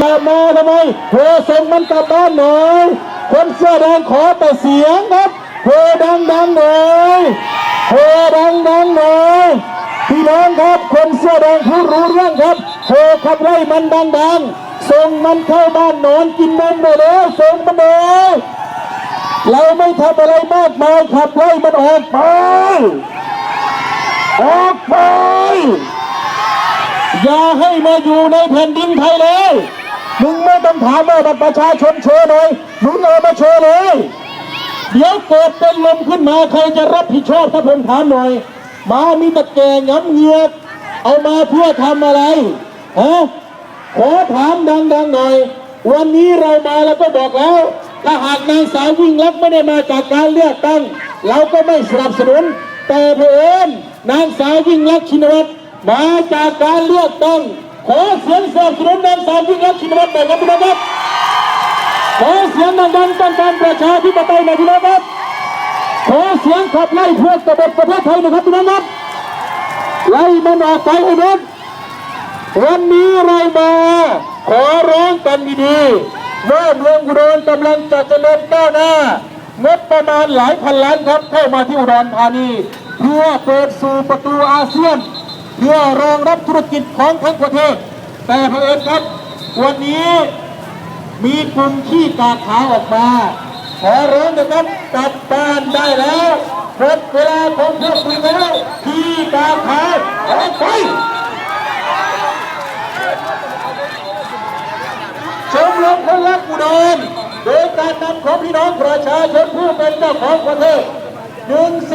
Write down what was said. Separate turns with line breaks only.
จะมาทำไมเธอส่งมันกลับบ้านหน่อยคนเสื้อแดงขอแต่เสียงครับเธอดังดังหน่อยเธอดังดังหน่อยพี่น้องครับคนเสื้อแดงผู้รู้เรื่องครับเธอขับไล่มันดังดังส่งมันเข้าบ้านนอนกินนมไปแล้วส่งมันเลยเราไม่ทำอะไรมากมายขับไล่มันออกไปออกไปอย่าให้มาอยู่ในแผ่นดินไทยเลย มึงไม่ต้องถามว่าบัตรประชาชนโชว์หน่อยมึงเอามาโชว์เลย เดี๋ยวเกิดเป็นลมขึ้นมาใครจะรับผิดชอบถ้าผมถามหน่อยมามีตะแกรงง้ำเงือกเอามาเพื่อทำอะไรฮะขอถามดังๆหน่อย วันนี้เรามาแล้วก็บอกแล้ว ถ้าหากนางสาวยิ่งลักษณ์ไม่ได้มาจากการเลือกตั้ง เราก็ไม่สนับสนุน แต่เพื่อญนางสาวยิ่งลักษณ์ชินวัตรมาจากการเลือกตั้ง ขอเสียงสนับสนุนนางสาวยิ่งลักชินวัตรหน่อยครับพี่น้องครับขอเสียงดังๆต้องการประชาธิปไตยหน่อยพี่น้องครับขอเสียงขับไล่เพื่อกบฏประเทศไทยหนะครับพี่น้องครับไล่มันออกไปให้หมดวันนี้เรามาขอร้องกันดีๆว่าเมืองอุดรกำลังจะเจริญก้าวหน้างบประมาณหลายพันล้านครับเข้ามาที่อุดรธานีเพื่อเปิดสู่ประตูอาเซียน เพื่อรองรับธุรกิจของทั้งประเทศ แต่เผอิญครับ วันนี้มีกลุ่มขี้กาขาวออกมา ขอร้องนะครับกลับบ้านได้แล้วหมดเวลาของพวกคุณแล้วขี้กาขาวออกไปชมรมคนรักอุดรโดยการนำของพี่น้องประชาชนผู้เป็นเจ้าของประเทศหนึ่งสิ